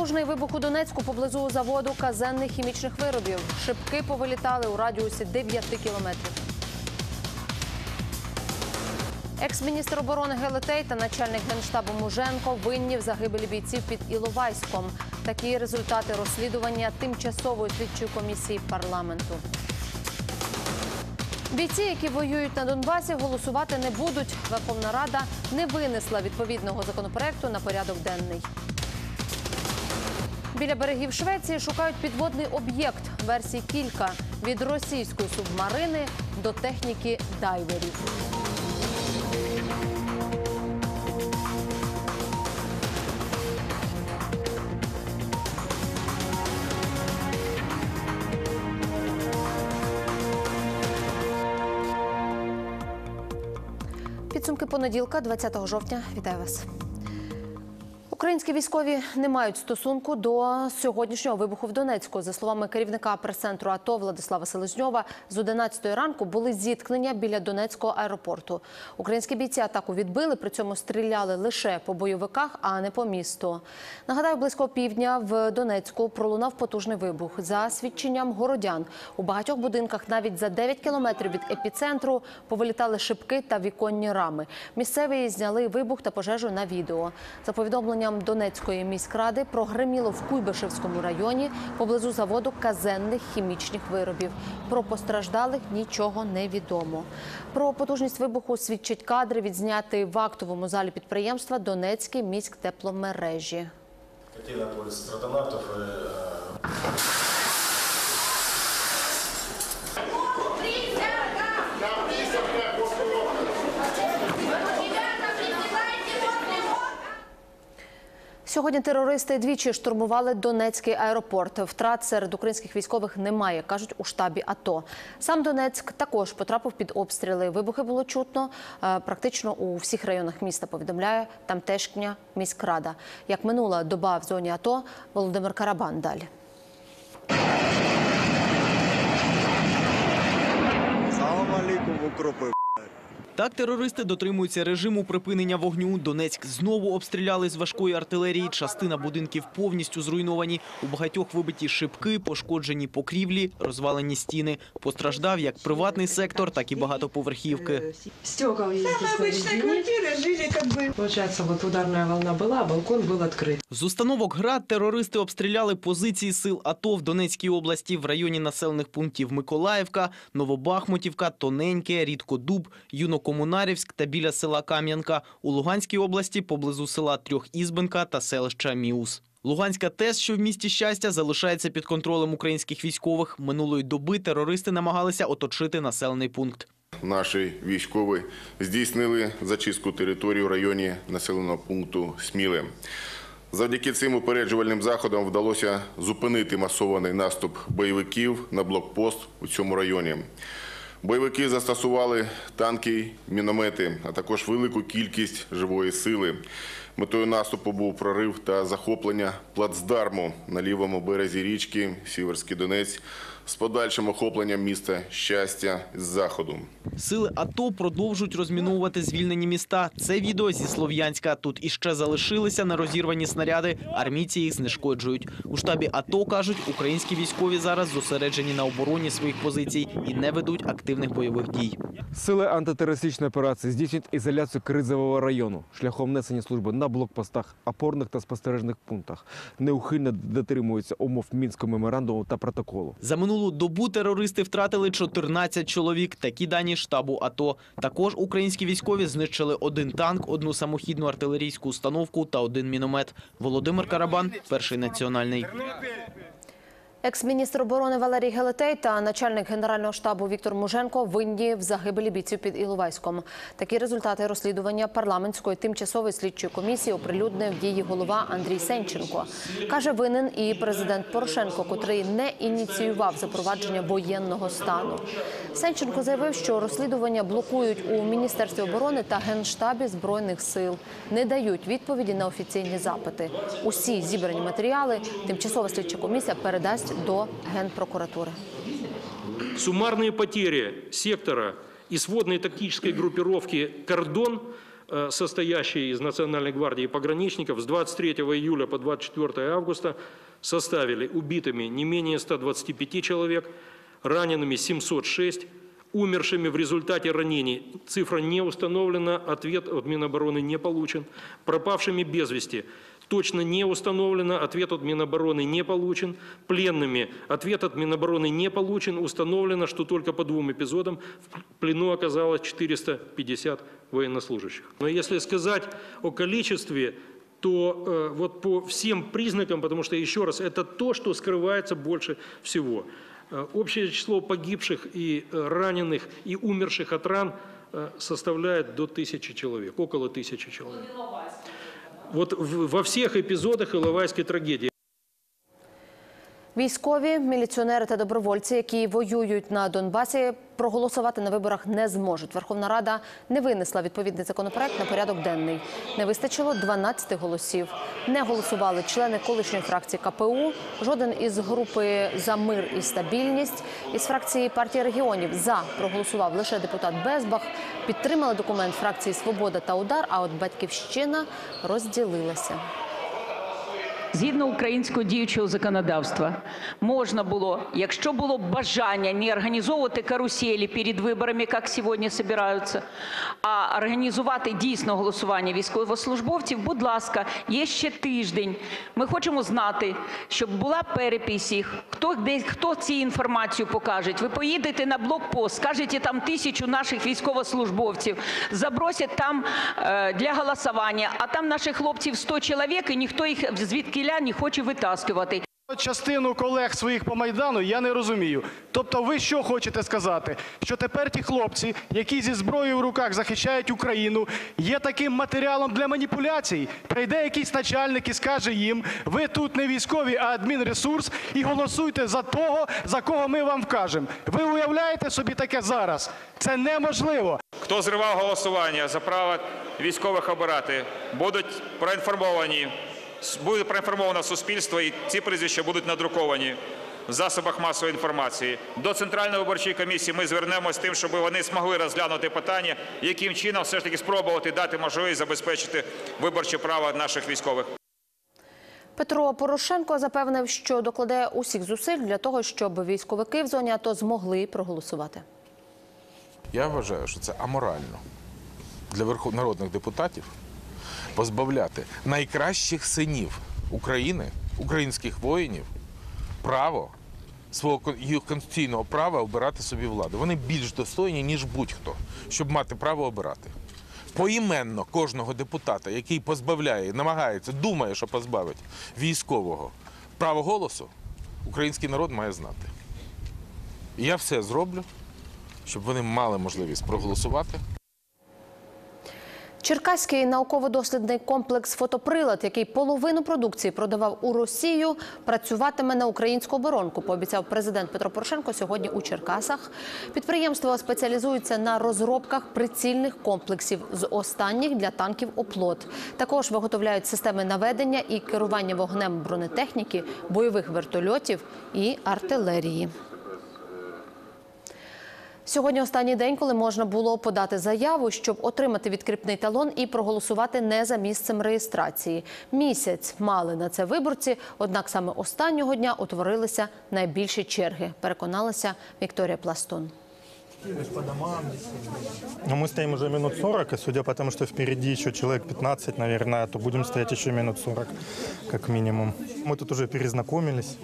Потужний вибух у Донецьку поблизу заводу казенних хімічних виробів. Шибки повилітали у радіусі 9 кілометрів. Екс-міністр оборони Гелетей та начальник генштабу Муженко винні в загибелі бійців під Іловайськом. Такі результати розслідування тимчасової слідчої комісії парламенту. Бійці, які воюють на Донбасі, голосувати не будуть. Верховна Рада не винесла відповідного законопроекту на порядок денний. Біля берегів Швеції шукають підводний об'єкт. Версій кілька від російської субмарини до техніки дайверів. Підсумки понеділка, 20 жовтня. Вітаю вас. Українські військові не мають стосунку до сьогоднішнього вибуху в Донецьку. За словами керівника прес-центру АТО Владислава Селезньова, з 11 ранку були зіткнення біля Донецького аеропорту. Українські бійці атаку відбили, при цьому стріляли лише по бойовиках, а не по місту. Нагадаю, близько півдня в Донецьку пролунав потужний вибух. За свідченням городян у багатьох будинках навіть за 9 кілометрів від епіцентру повилітали шибки та віконні рами. Місцеві зняли вибух та пожежу на відео. За повідомленням Донецької міськради прогреміло в Куйбишевському районі поблизу заводу казенних хімічних виробів. Про постраждалих нічого не відомо. Про потужність вибуху свідчать кадри, відзняти в актовому залі підприємства Донецькі міськтепломережі. Какие находятся Сьогодні терористи двічі штурмували Донецький аеропорт. Втрат серед українських військових немає, кажуть у штабі АТО. Сам Донецьк також потрапив під обстріли. Вибухи було чутно е, практично у всіх районах міста. Повідомляє тамтешня міськрада. Як минула доба в зоні АТО, Володимир Карабан далі. Салам алейкум, укропи. Так терористи дотримуються режиму припинення вогню. Донецьк знову обстріляли з важкої артилерії. Частина будинків повністю зруйновані. У багатьох вибиті шибки, пошкоджені покрівлі, розвалені стіни. Постраждав як приватний сектор, так і багатоповерхівки. Стекол есть Самые здесь на обычные резине. квартиры жили как бы. Получается, вот ударная волна была, а балкон был открыт. З установок ГРАД терористи обстріляли позиції сил АТО в Донецькій області в районі населених пунктів Миколаївка, Новобахмутівка, Тоненьке, Рідкодуб, Юнокомунарівськ та біля села Кам'янка. У Луганській області поблизу села Трьохізбенка та селища Міус. Луганська ТЕС, що в місті щастя, залишається під контролем українських військових. Минулої доби терористи намагалися оточити населений пункт. Наші військові здійснили зачистку території в районі населеного пункту Сміле. Завдяки цим упереджувальним заходам вдалося зупинити масований наступ бойовиків на блокпост у цьому районі. Бойовики застосували танки, міномети, а також велику кількість живої сили. Метою наступу був прорив та захоплення плацдарму на лівому березі річки Сіверський Донець з подальшим охопленням міста щастя з заходу. Сили АТО продовжують розміновувати звільнені міста. Це відео зі Слов'янська. Тут іще залишилися нерозірвані снаряди. Армійці їх знешкоджують. У штабі АТО кажуть, українські військові зараз зосереджені на обороні своїх позицій і не ведуть активних бойових дій. Сили антитерористичної операції здійснюють ізоляцію кризового району шляхом несення служби на блокпостах, опорних та спостережних пунктах. Неухильно дотримуються умов мінського меморандуму та протоколу. За минулу добу терористи втратили 14 чоловік. Такі дані штабу АТО. Також українські військові знищили один танк, одну самохідну артилерійську установку та один міномет. Володимир Карабан, перший національний. Екс-міністр оборони Валерій Гелетей та начальник генерального штабу Віктор Муженко винні в загибелі бійців під Іловайськом. Такі результати розслідування парламентської тимчасової слідчої комісії оприлюднив її голова Андрій Сенченко. Каже, винен і президент Порошенко, котрий не ініціював запровадження воєнного стану. Сенченко заявив, що розслідування блокують у міністерстві оборони та генштабі збройних сил, не дають відповіді на офіційні запити. Усі зібрані матеріали тимчасова слідча комісія передасть до генпрокуратури. Суммарные потери сектора и сводной тактической группировки «Кордон» э, состоящие из Национальной гвардии и пограничников, с 23 июля по 24 августа составили убитыми не менее 125 человек, ранеными 706, умершими в результате ранений. Цифра не установлена, ответ от Минобороны не получен. Пропавшими без вести точно не установлено, ответ от Минобороны не получен. Пленными ответ от Минобороны не получен. Установлено, что только по двум эпизодам в плену оказалось 450 военнослужащих. Но если сказать о количестве, то э, вот по всем признакам, потому что, еще раз, это то, что скрывается больше всего. Э, Общее число погибших и э, раненых и умерших от ран э, составляет до тысячи человек, около тысячи человек. Вот во всех эпизодах Иловайской трагедии. Військові, міліціонери та добровольці, які воюють на Донбасі, проголосувати на виборах не зможуть. Верховна Рада не винесла відповідний законопроект на порядок денний. Не вистачило 12 голосів. Не голосували члени колишньої фракції КПУ. Жоден із групи за мир і стабільність із фракції партії регіонів за проголосував лише депутат Безбах. Підтримали документ фракції Свобода та Удар. А от батьківщина розділилася. Згідно українського діючого законодавства, можна було, якщо було бажання не організовувати каруселі перед виборами, як сьогодні збираються, а організувати дійсно голосування військовослужбовців, будь ласка, є ще тиждень. Ми хочемо знати, щоб була перепись їх, хто, де, хто ці інформацію покаже. Ви поїдете на блокпост, скажете там тисячу наших військовослужбовців, забросять там е, для голосування, а там наших хлопців 100 чоловік, і ніхто їх звідкиля не хоче витаскувати. Частину колег своїх по Майдану я не розумію. Тобто ви що хочете сказати? Що тепер ті хлопці, які зі зброєю в руках захищають Україну, є таким матеріалом для маніпуляцій? Прийде якийсь начальник і скаже їм, ви тут не військові, а адмінресурс, і голосуйте за того, за кого ми вам вкажемо. Ви уявляєте собі таке зараз? Це неможливо. Хто зривав голосування за право військових обирати, будуть проінформовані, буде проінформовано суспільство, і ці прізвища будуть надруковані в засобах масової інформації. До Центральної виборчої комісії ми звернемось з тим, щоб вони змогли розглянути питання, яким чином все ж таки спробувати дати можливість забезпечити виборче право наших військових. Петро Порошенко запевнив, що докладе усіх зусиль для того, щоб військовики в зоні АТО змогли проголосувати. Я вважаю, що це аморально для народних депутатів позбавляти найкращих синів України, українських воїнів, право свого кон- конституційного права обирати собі владу. Вони більш достойні, ніж будь-хто, щоб мати право обирати. Поіменно кожного депутата, який позбавляє, намагається, думає, що позбавить військового право голосу, український народ має знати. І я все зроблю, щоб вони мали можливість проголосувати. Черкаський науково-дослідний комплекс «Фотоприлад», який половину продукції продавав у Росію, працюватиме на українську оборонку, пообіцяв президент Петро Порошенко сьогодні у Черкасах. Підприємство спеціалізується на розробках прицільних комплексів з останніх для танків «Оплот». Також виготовляють системи наведення і керування вогнем бронетехніки, бойових вертольотів і артилерії. Сьогодні останній день, коли можна було подати заяву, щоб отримати відкріпний талон і проголосувати не за місцем реєстрації. Місяць мали на це виборці, однак саме останнього дня утворилися найбільші черги. Переконалася Вікторія Пластун. Ну, мы стоим уже минут 40, и судя по тому, что впереди еще человек 15, наверное, то будем стоять еще минут 40, как минимум. Мы тут уже перезнакомились,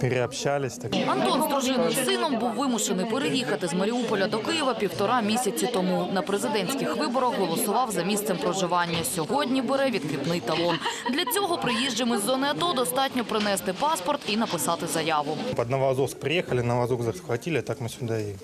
переобщались. Так. Антон з дружиною з сином був вимушений переїхати з Маріуполя до Києва півтора місяці тому. На президентських виборах голосував за місцем проживання. Сьогодні бере відкріпний талон. Для цього приїжджим із зони АТО достатньо принести паспорт і написати заяву. Під Новоазовськ приїхали, Новоазовськ захватили, так ми сюди и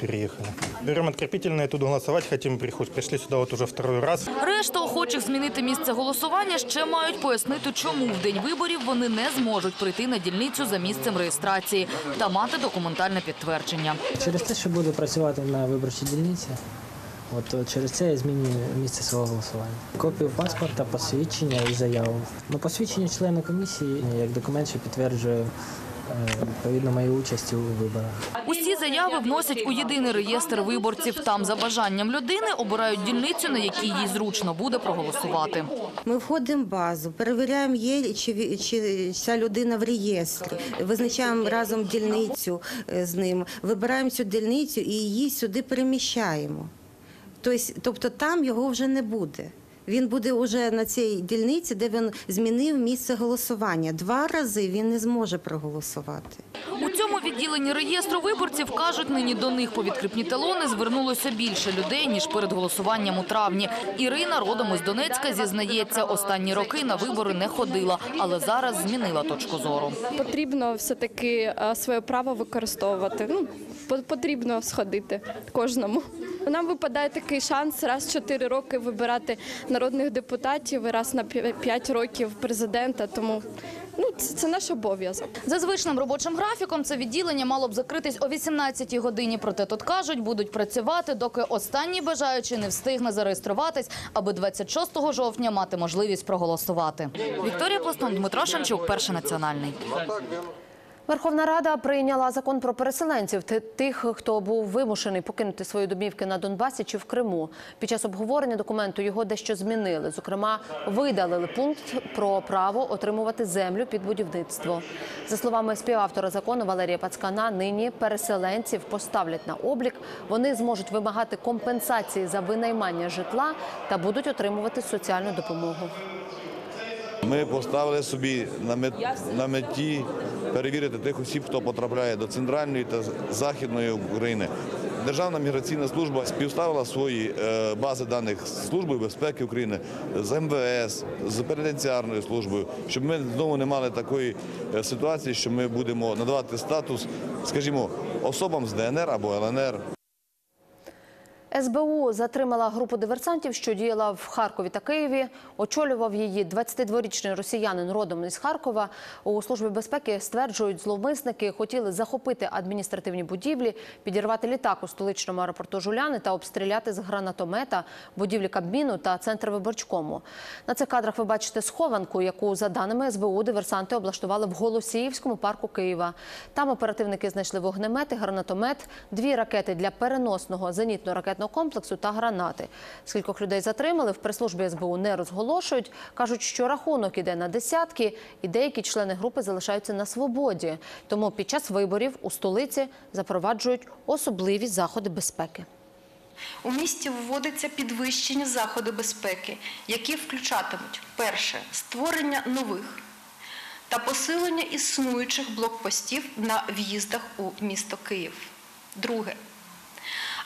переехали. Берем открепительные, тут голосовать хотим, приход- пришли сюда вот уже второй раз. Решта охочих змінити місце голосування ще мають пояснити, чому в день виборів вони не зможуть прийти на дільницю за місцем реєстрації та мати документальне підтвердження. Через те, що буду працювати на виборчій дільниці, от через це я змінюю місце свого голосування. Копію паспорта, посвідчення і заяву. Ну, посвідчення члена комісії як документ, що підтверджує відповідно моєї участі у виборах. Усі заяви вносять у єдиний реєстр виборців. Там за бажанням людини обирають дільницю, на якій їй зручно буде проголосувати. Ми входимо в базу, перевіряємо, є чи, чи ця людина в реєстрі, визначаємо разом дільницю е, з ним, вибираємо цю дільницю і її сюди переміщаємо. Тобто, тобто там його вже не буде. Він буде вже на цій дільниці, де він змінив місце голосування. Два рази він не зможе проголосувати. У цьому відділенні реєстру виборців кажуть, нині до них по відкріпні талони звернулося більше людей, ніж перед голосуванням у травні. Ірина, родом із Донецька, зізнається, останні роки на вибори не ходила, але зараз змінила точку зору. Потрібно все-таки е, своє право використовувати. Ну, потрібно сходити кожному. Нам випадає такий шанс раз в 4 роки вибирати народних депутатів і раз на 5 років президента. Тому ну, це, це наш обов'язок. За звичним робочим графіком це відділення мало б закритись о 18-й годині. Проте тут кажуть, будуть працювати, доки останній бажаючий не встигне зареєструватись, аби 26 жовтня мати можливість проголосувати. Вікторія Пластун, Дмитро Шанчук, перший національний. Верховна Рада прийняла закон про переселенців тих, хто був вимушений покинути свої домівки на Донбасі чи в Криму. Під час обговорення документу його дещо змінили. Зокрема, видалили пункт про право отримувати землю під будівництво. За словами співавтора закону Валерія Пацкана, нині переселенців поставлять на облік. Вони зможуть вимагати компенсації за винаймання житла та будуть отримувати соціальну допомогу. Ми поставили собі на, мет, на меті перевірити тих осіб, хто потрапляє до центральної та західної України. Державна міграційна служба співставила свої е, бази даних з Служби безпеки України з МВС, з пенітенціарною службою, щоб ми знову не мали такої е, ситуації, що ми будемо надавати статус, скажімо, особам з ДНР або ЛНР. СБУ затримала групу диверсантів, що діяла в Харкові та Києві. Очолював її 22-річний росіянин родом із Харкова. У службі безпеки стверджують, зловмисники хотіли захопити адміністративні будівлі, підірвати літак у столичному аеропорту Жуляни та обстріляти з гранатомета будівлі Кабміну та центр виборчкому. На цих кадрах ви бачите схованку, яку за даними СБУ диверсанти облаштували в Голосіївському парку Києва. Там оперативники знайшли вогнемет і гранатомет, дві ракети для переносного зенітно-ракетного комплексу та гранати. Скількох людей затримали в прес-службі СБУ не розголошують. Кажуть, що рахунок іде на десятки, і деякі члени групи залишаються на свободі. Тому під час виборів у столиці запроваджують особливі заходи безпеки. У місті вводиться підвищені заходи безпеки, які включатимуть перше створення нових та посилення існуючих блокпостів на в'їздах у місто Київ. Друге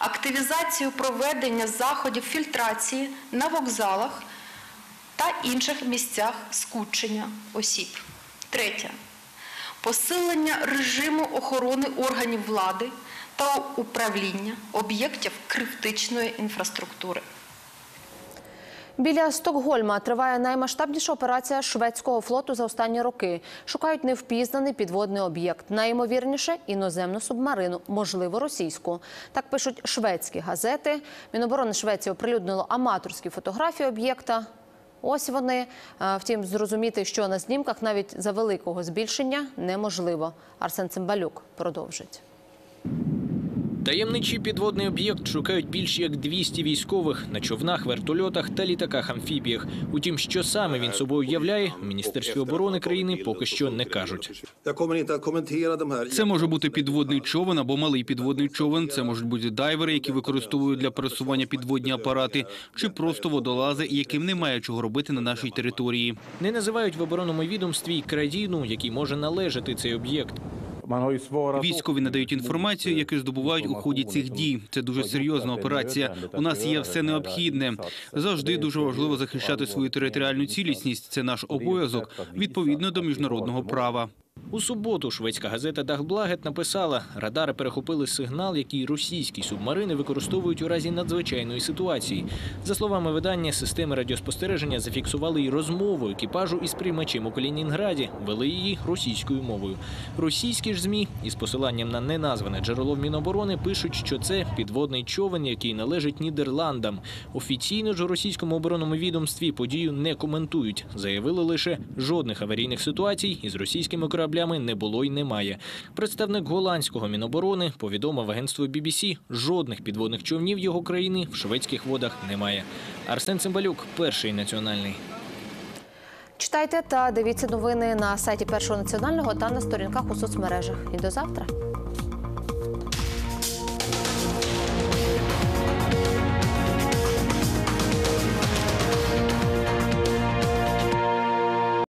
активізацію проведення заходів фільтрації на вокзалах та інших місцях скупчення осіб. Третє посилення режиму охорони органів влади та управління об'єктів критичної інфраструктури. Біля Стокгольма триває наймасштабніша операція шведського флоту за останні роки. Шукають невпізнаний підводний об'єкт. Найімовірніше іноземну субмарину, можливо, російську. Так пишуть шведські газети. Міноборони Швеції оприлюднило аматорські фотографії об'єкта. Ось вони. Втім, зрозуміти, що на знімках навіть за великого збільшення неможливо. Арсен Цимбалюк продовжить. Таємничий підводний об'єкт шукають більш як 200 військових на човнах, вертольотах та літаках-амфібіях. Утім, що саме він собою являє, в Міністерстві оборони країни поки що не кажуть. Це може бути підводний човен або малий підводний човен. Це можуть бути дайвери, які використовують для пересування підводні апарати, чи просто водолази, яким немає чого робити на нашій території. Не називають в оборонному відомстві країну, якій може належати цей об'єкт. Військові надають інформацію, яку здобувають у ході цих дій. Це дуже серйозна операція. У нас є все необхідне. Завжди дуже важливо захищати свою територіальну цілісність. Це наш обов'язок відповідно до міжнародного права. У суботу шведська газета Дахблагет написала, радари перехопили сигнал, який російські субмарини використовують у разі надзвичайної ситуації. За словами видання, системи радіоспостереження зафіксували й розмову екіпажу із приймачем у Калінінграді, вели її російською мовою. Російські ж змі із посиланням на неназване джерело Міноборони пишуть, що це підводний човен, який належить Нідерландам. Офіційно ж у російському оборонному відомстві подію не коментують. Заявили лише жодних аварійних ситуацій із російськими кораблями кораблями не було й немає. Представник голландського міноборони повідомив агентству BBC, жодних підводних човнів його країни в шведських водах немає. Арсен Цимбалюк, перший національний. Читайте та дивіться новини на сайті Першого національного та на сторінках у соцмережах. І до завтра.